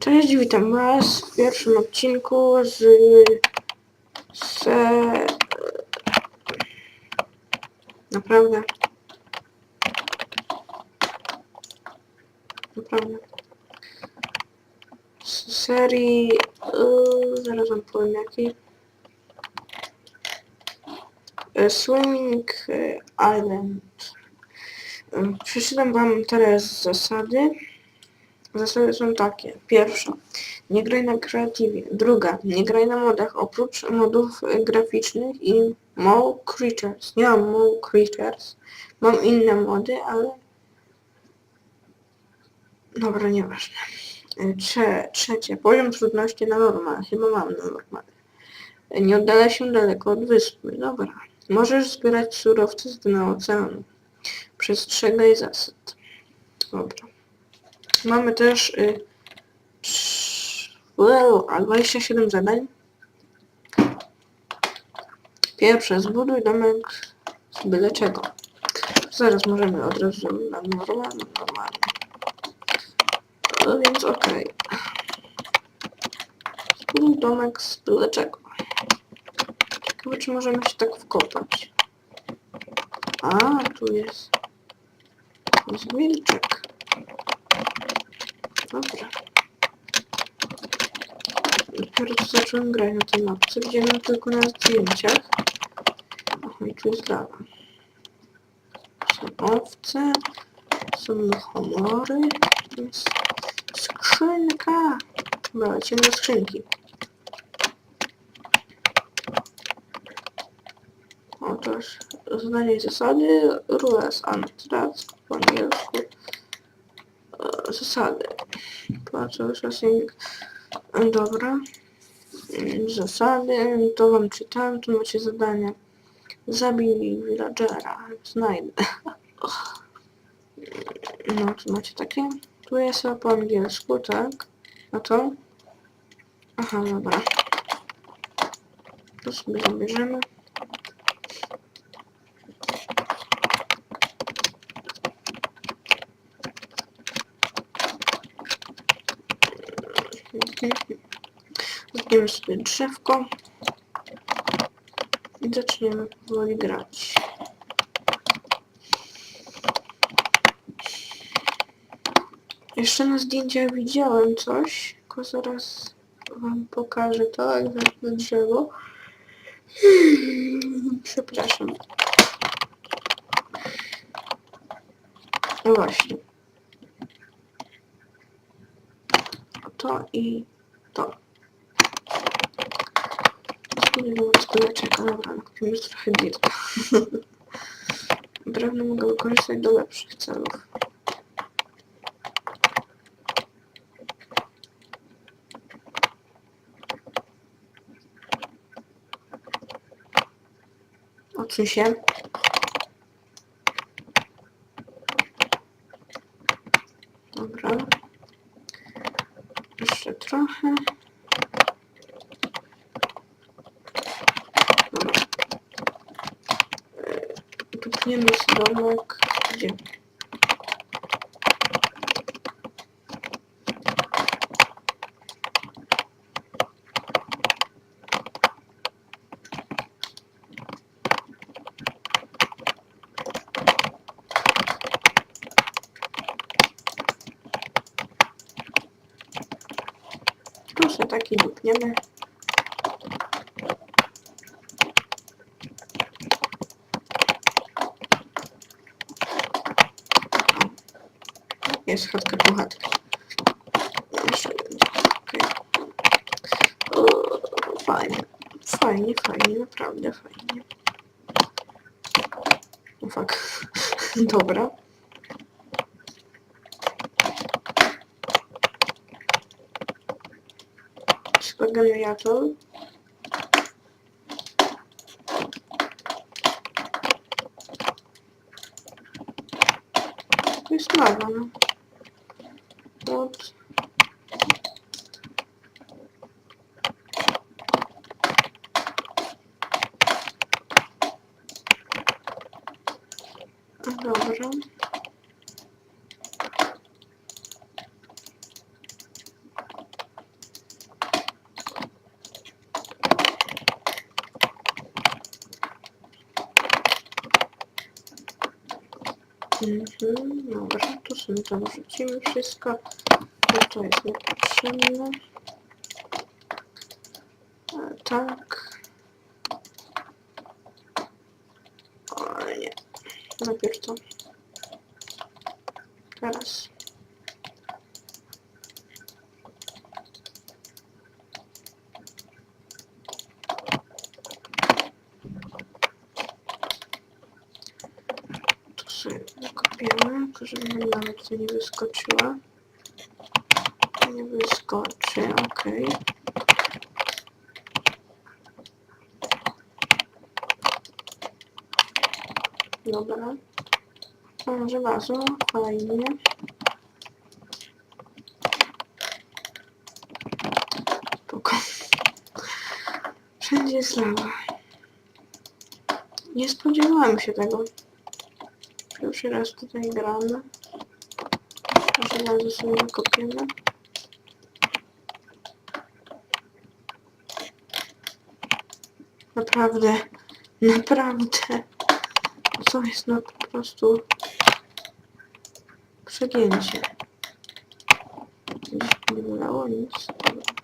Cześć, witam was w pierwszym odcinku z... z... Naprawdę. Naprawdę. Z serii... Yy, zaraz wam powiem jakiej. E, Swimming e, Island. E, Przeczytam wam teraz zasady. Zasady są takie. Pierwsza. Nie graj na kreatywie. Druga. Nie graj na modach oprócz modów graficznych i Mo Creatures. Nie mam Mo Creatures. Mam inne mody, ale... Dobra, nieważne. Trze trzecie. Poziom trudności na normal. Chyba mam na normal. Nie oddala się daleko od wyspy. Dobra. Możesz zbierać surowce z dna oceanu. Przestrzegaj zasad. Dobra. Mamy też y, trz- well, a 27 zadań. Pierwsze, zbuduj domek z byle czego. Zaraz możemy od razu na normalny, normalny. No więc okej. Zbuduj domek z byle czego. Ciekawe, czy możemy się tak wkopać. A, tu jest. Jest wilczek. Dobra. Co zacząłem grać na tej mapce. Widziałem tylko na zdjęciach. Aha, i tu jest lawa. Są owce. Są homory. Jest skrzynka. Dobra, lecimy do skrzynki. Otóż i zasady. Rules and Tracks po angielsku. E, Zasady. Processing. Dobra. Mm, Zasady. To wam czytałem. Tu macie zadania. Zabij villagera. Znajdę. No, tu macie takie. Tu jest po angielsku, tak? No to? Aha, dobra. To sobie zabierzemy. Zbierz sobie drzewko i zaczniemy powoli grać. Jeszcze na zdjęciach widziałem coś, tylko zaraz wam pokażę to, jak wezmę drzewo. Przepraszam. No właśnie. To i to. Nie co to czeka. Dobra, no kupimy trochę dirta. Drewno mogę wykorzystać do lepszych celów. Odsuń się. Dobra. Jeszcze trochę. Dobra. E, Tupniemy z domek. Gdzie? Tu sobie taki dupniemy. Jest chatka po. Jeszcze jeden. Okej. O, Fajnie. Fajnie, fajnie, naprawdę fajnie. O fuck. Dobra. Chyba generator. To jest lawa, no. Od... Dobra. Mhm, dobra, tu sobie to wrzucimy wszystko. To, to jest niepotrzebne. Tak. O nie. Najpierw to. Teraz. Tu sobie kopiemy, tylko żeby nam nawet nie wyskoczyła. Nie wyskoczy, okej. Dobra. O, żelazo, fajnie. Spoko. Wszędzie jest lawa. Nie spodziewałam się tego. Pierwszy raz tutaj gramy. Żelazo sobie kopiemy. Naprawdę, naprawdę. Co jest no po prostu przegięcie. Gdzieś nie nic. Dobra.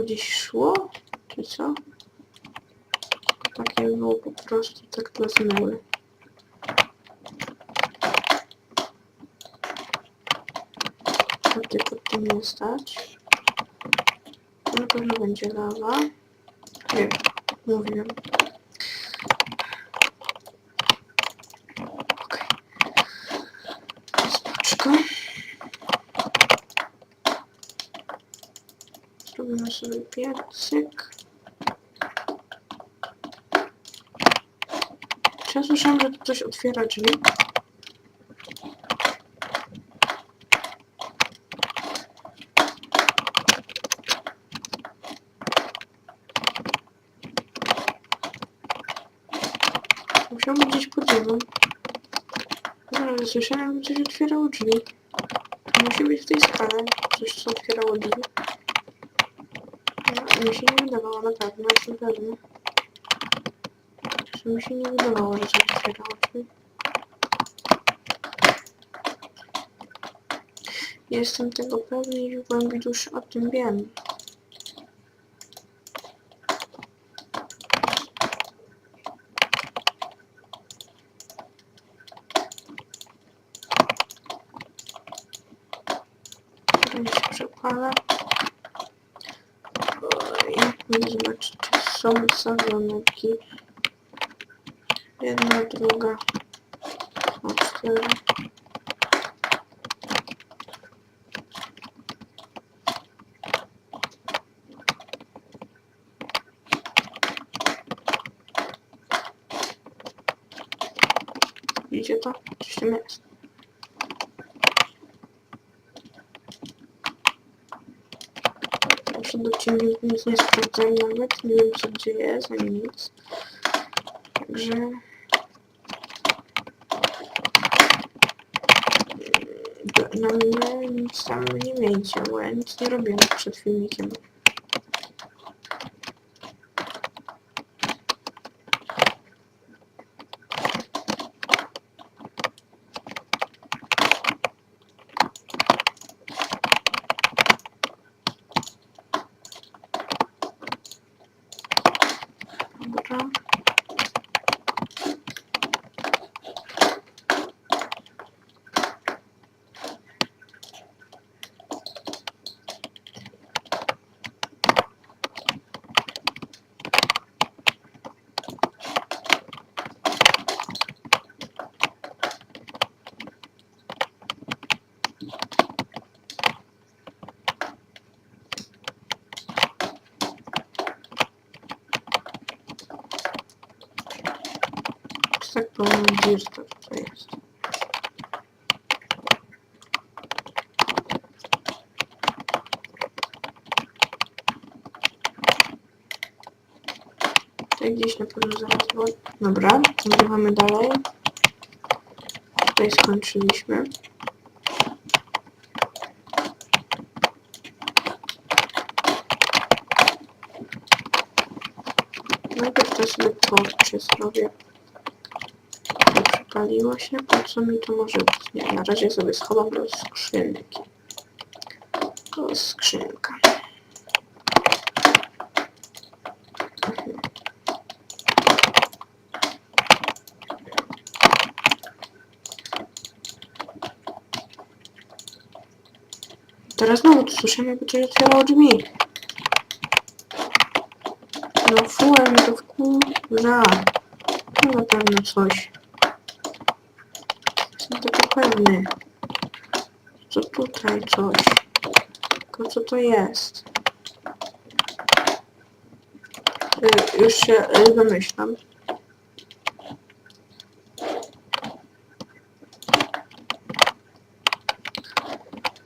Tu gdzieś szło? Czy co? Takie było po prostu tak klasnęły. Takie pod tym nie stać. Na pewno będzie lawa. Nie, mówiłem. Okej. Spoczko. Sobie piecyk. Czy ja słyszałam, że tu coś otwiera drzwi? Musiał być gdzieś pod ziemią. Ale słyszałem, że coś otwierało drzwi. To musi być w tej skale. Coś, co otwierało drzwi. Mi się nie wydawało na pewno, jestem pewny. Że mi się nie wydawało, że coś otwierało drzwi. Jestem tego pewny i w głębi duszy o tym wiem. Tutaj się przepala. Nie zobaczyć, czy są sadzonki. Jedna, druga. O, cztery. Widzicie to? Coś tam jest. Przed odcinkiem nic nie sprawdzałem nawet, nie wiem co gdzie jest, ani nic. Także... Na mnie nic tam nie miejcie, bo ja nic nie robiłem przed filmikiem. tak to widzisz, to jest. Tutaj gdzieś na pewno zaraz było. Dobra, zbywamy dalej. Tutaj skończyliśmy. Najpierw to sobie torcie zrobię. Przypaliło się, po co mi to może być? Nie, na razie sobie schowam do skrzynki. To skrzynka. Teraz znowu słyszymy, jakby coś otwierało drzwi. No fułem to wkurza. To na pewno coś. Jestem taki pewny. Co tutaj coś? Tylko co to jest? Y, Już się y, domyślam.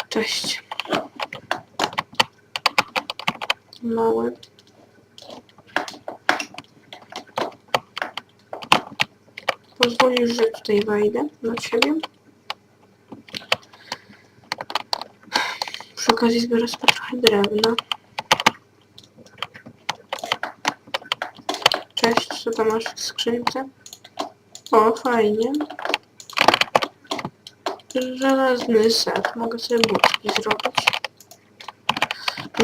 Cześć. Mały. Pozwolisz, że tutaj wejdę do ciebie? Przy okazji zbiorę sobie trochę drewna. Cześć, co tam masz w skrzynce? O, fajnie. Żelazny set. Mogę sobie budki zrobić.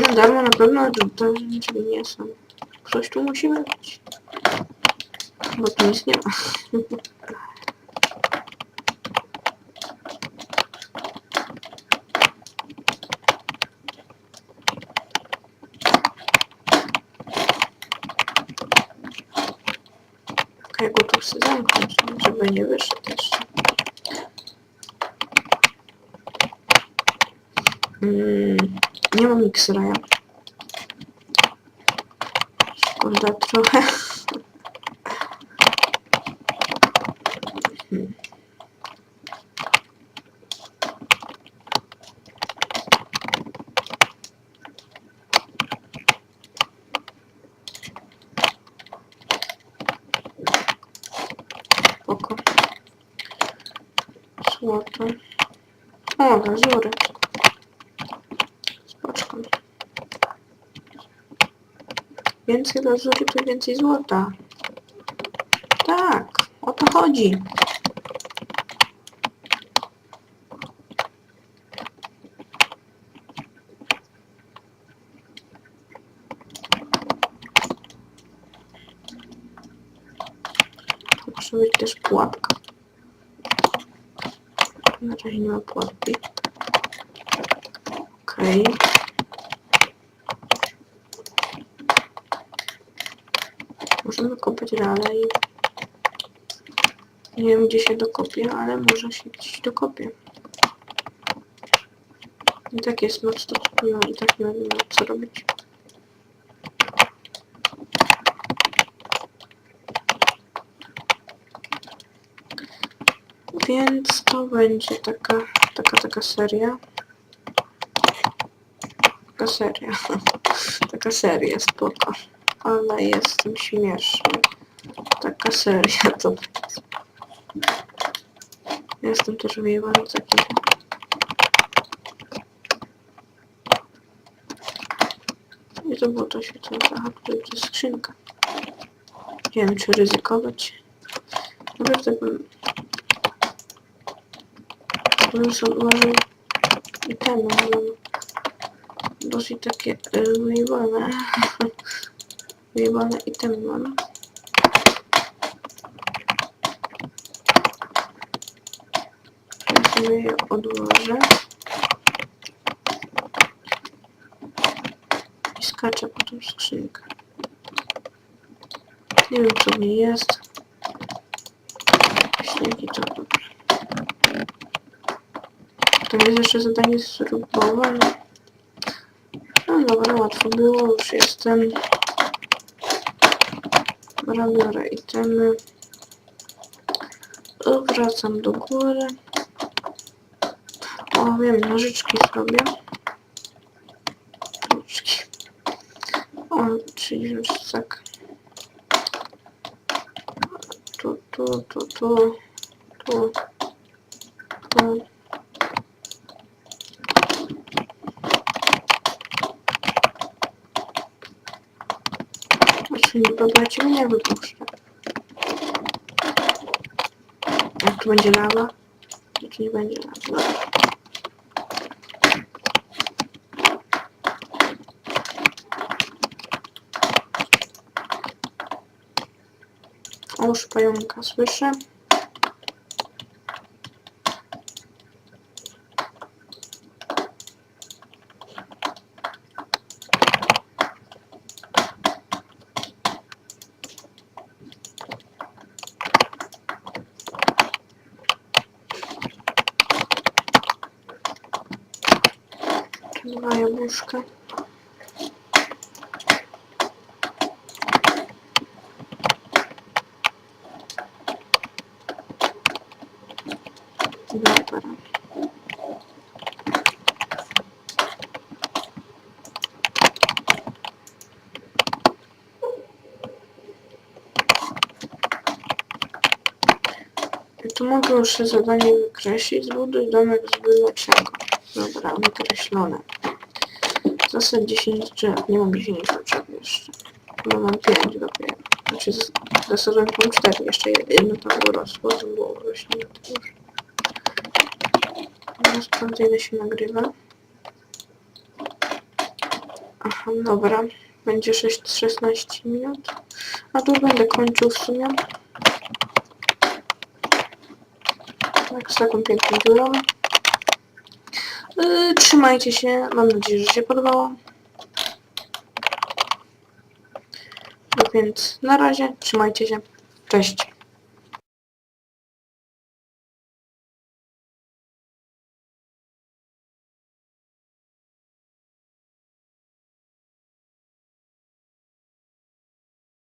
No darmo na pewno, to niczego nie są. Coś tu musi być. Bo tu nic nie ma. Okej, go tu chcę zamknąć, żeby nie wyszedł jeszcze. Mm, nie mam X-raya. Szkoda trochę. Hmm. Spoko. Złoto. O, lazury. Spoczko. Więcej lazury to więcej złota. Tak, o to chodzi. Może być też pułapka. Na razie nie ma pułapki. Okej. Możemy kopać dalej. Nie wiem gdzie się dokopię, ale może się gdzieś dokopię. I tak jest noc, to no i tak nie wiem co robić. Więc to będzie taka, taka, taka seria. Taka seria. Taka seria, spoko. Ale jestem śmieszny. Taka seria to jest. Jestem też wyjebany taki. I to było to świecące. Aha, tutaj jest skrzynka. Nie wiem, czy ryzykować. Naprawdę bym... Sobie uważał i ten, ale dosyć takie y, wyjebane. wyjebane itemy mam. Ja sobie je odłożę. I skaczę po tą skrzynkę. Nie wiem co w niej jest. Śniegi to dobrze. To jest jeszcze zadanie spróbowane. No dobra, łatwo było, już jestem. Dobra, biorę itemy. Wracam do góry. O, wiem, nożyczki zrobię. Nożyczki. O, czyli już tak. Tu, tu, tu, tu, tu, tu. не побачив, не вибухся. Як буде лава? Як не буде лава. Уж поемка свыше. Tu mogę już zadanie wykreślić. Zbuduj domek z byle. Dobra, wykreślone. Zasad 10 drzew. Nie mam 10 drzew jeszcze. Chyba mam 5 dopiero. Znaczy zasadłem mam 4. Jeszcze jedno tam urosło. To było rośnięte już. Teraz sprawdzę ile się nagrywa. Aha, dobra. Będzie 6, 16 minut. A tu będę kończył w sumie. Tak, z taką piękną dziurą. Yy, trzymajcie się. Mam nadzieję, że się podobało. No więc na razie. Trzymajcie się. Cześć.